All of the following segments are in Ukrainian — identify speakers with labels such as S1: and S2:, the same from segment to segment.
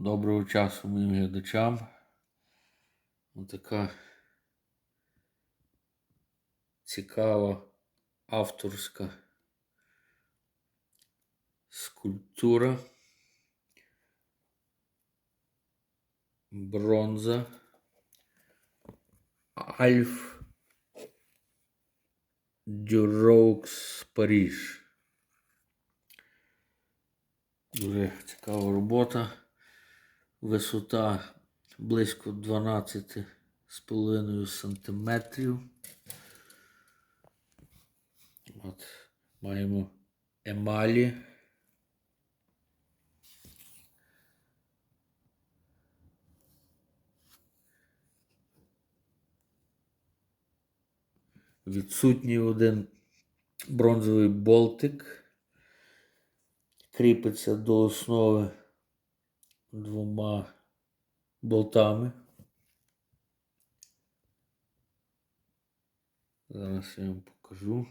S1: Доброго часу моїм глядачам. Отака цікава авторська скульптура. Бронза. Альф Дюроукс Паріж. Дуже цікава робота. Висота близько 12,5 сантиметрів. От, маємо емалі. Відсутній один бронзовий болтик. Кріпиться до основи двома болтами. Зараз я вам покажу.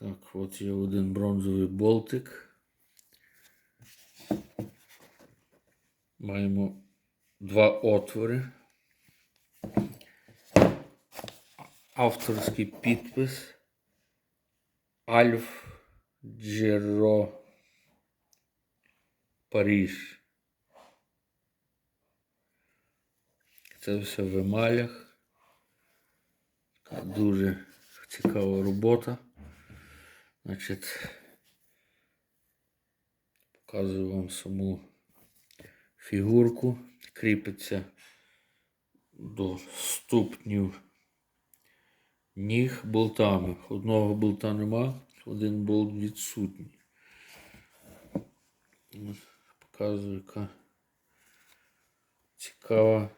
S1: Так, от є один бронзовий болтик. Маємо два отвори. Авторський підпис. Альф Джеро Паріж. Це все в емалях. Дуже цікава робота. Значить, показую вам саму фігурку. Кріпиться до ступнів ніг болтами. Одного болта нема, один болт відсутній. Показую, яка цікава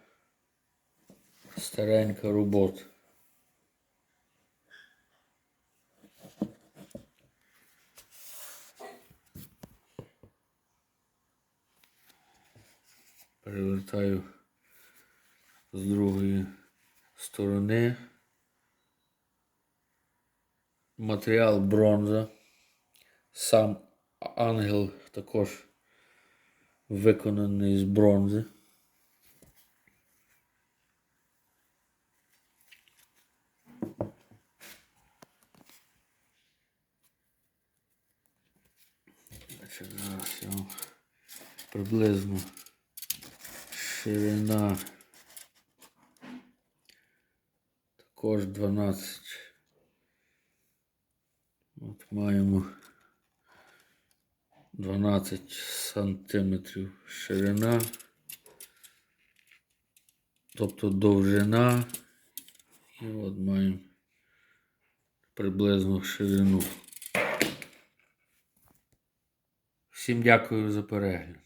S1: старенька робота. Перевертаю з другої сторони. Матеріал бронза. Сам ангел також виконаний з бронзи. Зараз приблизно ширина також 12. От маємо 12 сантиметрів ширина, тобто довжина. І от маємо приблизно ширину. Всім дякую за перегляд.